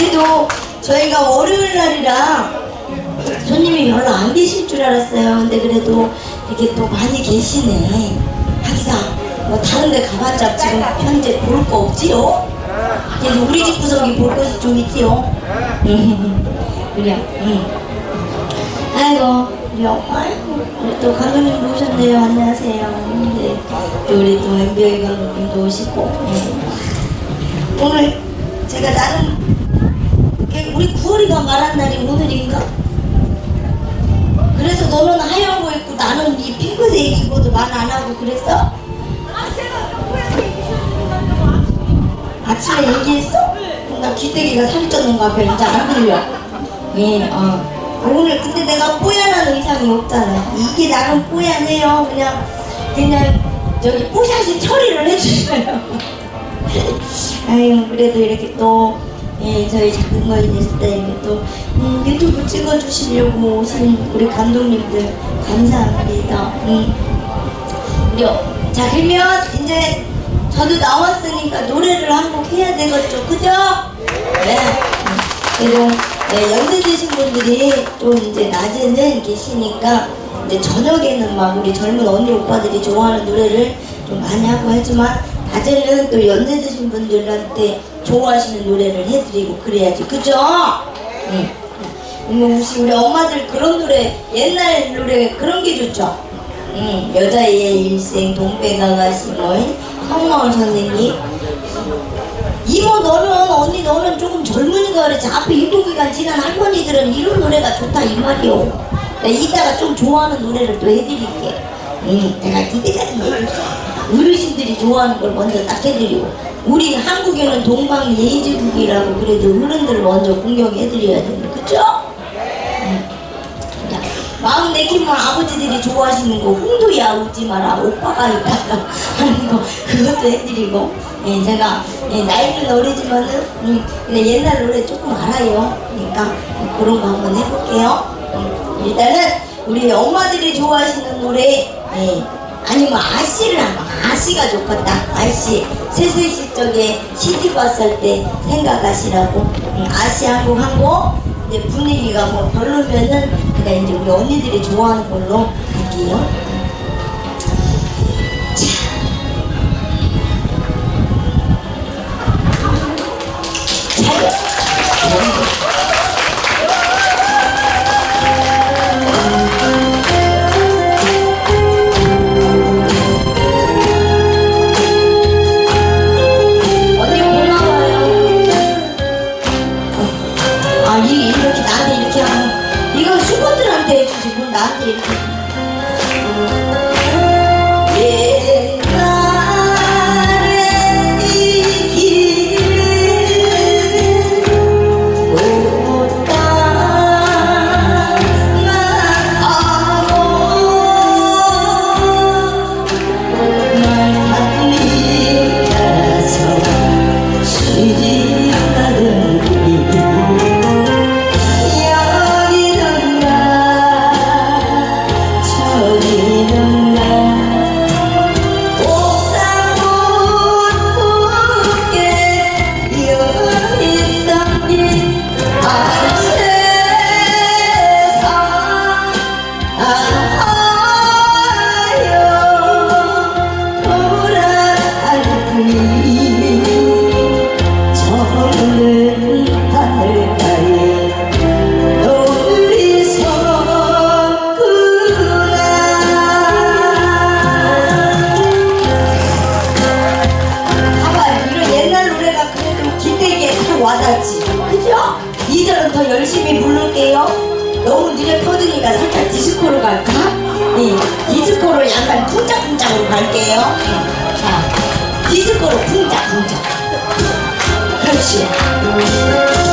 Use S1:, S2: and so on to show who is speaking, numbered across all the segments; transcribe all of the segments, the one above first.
S1: 그래도 저희가 월요일 날이라 손님이 별로 안 계실 줄 알았어요. 근데 그래도 이렇게 또 많이 계시네. 하기상 뭐 다른 데 가봤자 지금 현재 볼 거 없지요? 그래도 우리 집 구석이 볼 것이 좀 있지요? 그래요. 응. 아이고 우리 엄마 우리 또 감독님 오셨네요. 안녕하세요. 네. 또 우리 또 MBA 감독님도 오시고 네. 오늘 제가 나름 우리 구월이가 말한 날이 오늘인가? 그래서 너는 하얀 거 입고 나는 이 핑크색 입고도 말 안 하고 그랬어? 아침에 얘기했어? 나 귀때기가 살이 쪘는가 봐. 이제 안 들려. 예, 어. 오늘 근데 내가 뽀얀한 의상이 없잖아. 이게 나름 뽀얀해요. 그냥 그냥 저기 뽀샤시 처리를 해주셔요. 아유 그래도 이렇게 또 예, 저희 작은 때 이렇게 또 음, 유튜브 찍어주시려고 오신 우리 감독님들 감사합니다. 음. 그래요. 자 그러면 이제 저도 나왔으니까 노래를 한 곡 해야 되겠죠, 그죠? 네. 그리고 네, 연세 드신 분들이 좀 이제 낮에는 계시니까 이제 저녁에는 막 우리 젊은 언니 오빠들이 좋아하는 노래를 좀 많이 하고 하지만 낮에는 또 연세 드신 분들한테 좋아하시는 노래를 해드리고 그래야지, 그죠? 응. 그러면 혹시 우리 엄마들 그런 노래 옛날 노래 그런 게 좋죠? 응, 여자의 일생 동백아가씨 뭐 성마을 선생님. 이모 너는 언니 너는 조금 젊으니까 그렇지. 앞에 유통기간 지난 할머니들은 이런 노래가 좋다 이 말이오. 내가 이따가 좀 좋아하는 노래를 또 해드릴게. 응, 내가 기대까지 얘기했죠 어르신들이 좋아하는 걸 먼저 딱 해드리고 우리 한국에는 동방 예의지국이라고 그래도 어른들 먼저 공경해드려야 되는 그죠? 야, 마음 내키면 아버지들이 좋아하시는 거 홍도야 웃지 마라 오빠가 있다가 하는 거 그것도 해드리고 예, 제가 예, 나이는 어리지만은 음, 근데 옛날 노래 조금 알아요. 그러니까 그런 거 한번 해볼게요. 음, 일단은 우리 엄마들이 좋아하시는 노래 예, 아니면 아씨를 한번 아씨가 좋겠다. 아씨 세세 시적에 시집 왔을 때 생각하시라고. 음, 아씨 한곡 하고 이제 분위기가 뭐 별로면은 그냥 이제 우리 언니들이 좋아하는 걸로 할게요. 나 와닿지. 그죠? 2절은 더 열심히 부를게요. 너무 눈에 터지니까 살짝 디스코로 갈까? 예, 디스코로 약간 쿵짝쿵짝으로 갈게요. 예, 자 디스코로 쿵짝쿵짝. 그렇지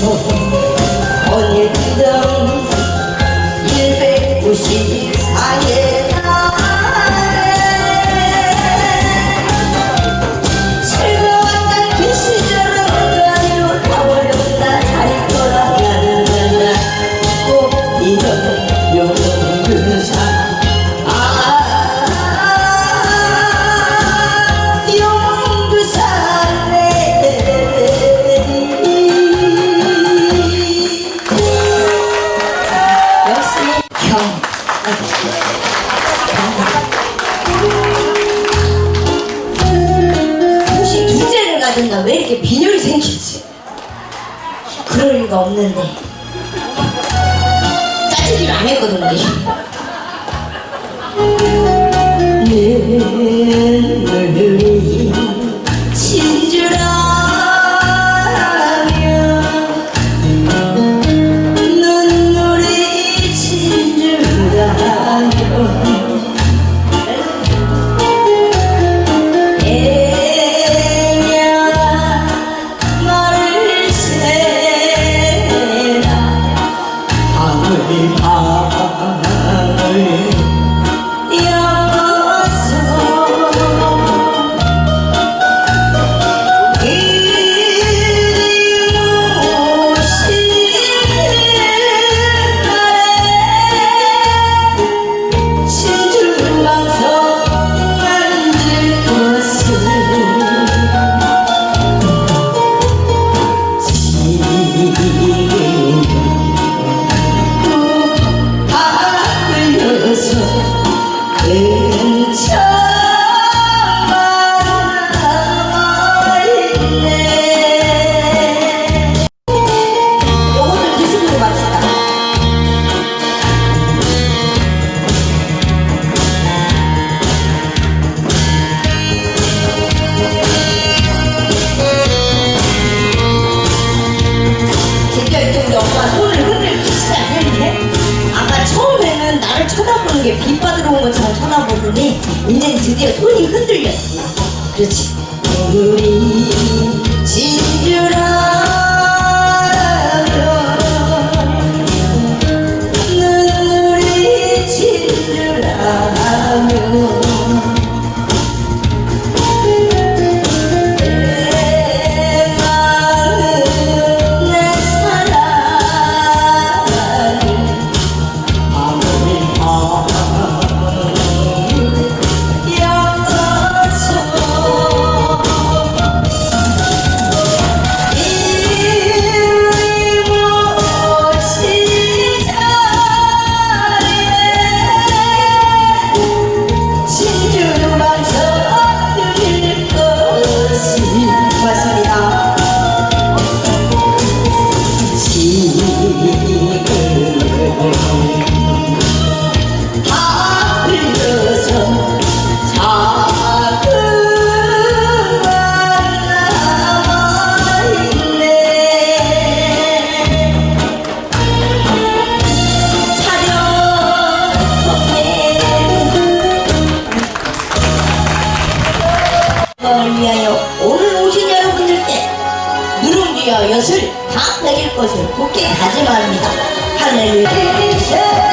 S1: 哦 머리가 없는데. 짜증이 안 했거든 우리. 바랍니다. 할렐루야.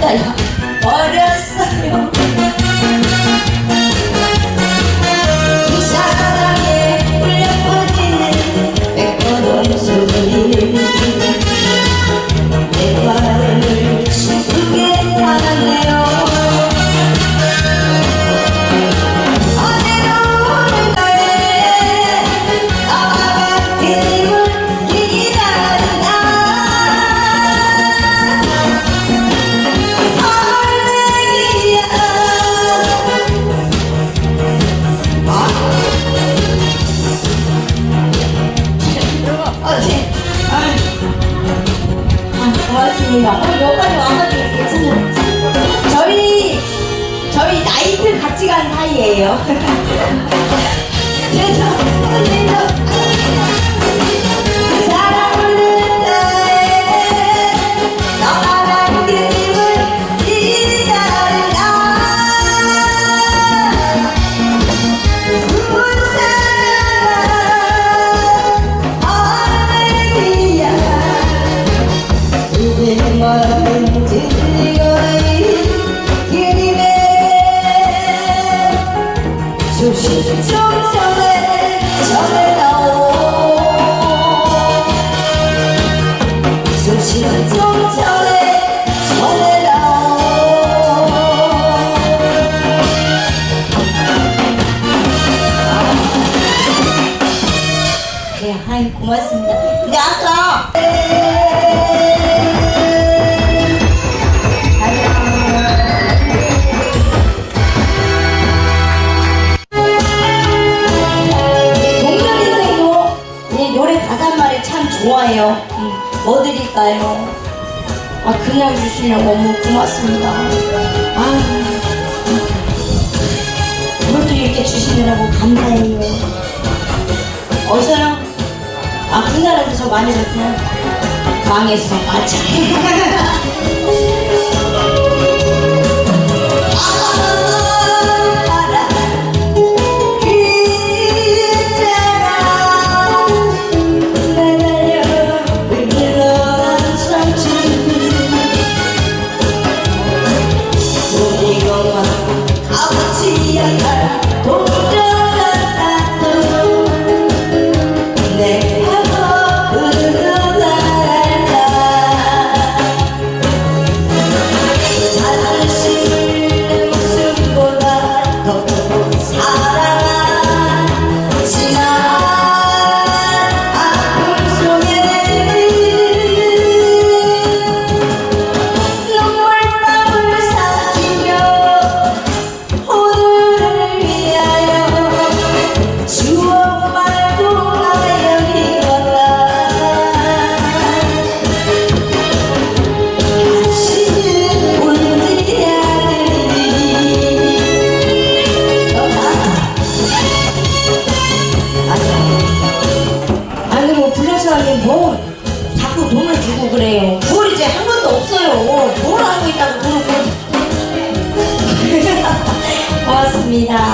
S1: 大家我 เดี๋ยว 고맙습니다. 근데 아까 좋아해요. 음, 뭐 드릴까요? 아, 그냥 주시면 너무 고맙습니다. 아, 오늘도 이렇게 주시느라고 감사해요. 어서랑 아, 그 우리나라에서 많이 봤어요? 망했어, 맞아. มีนา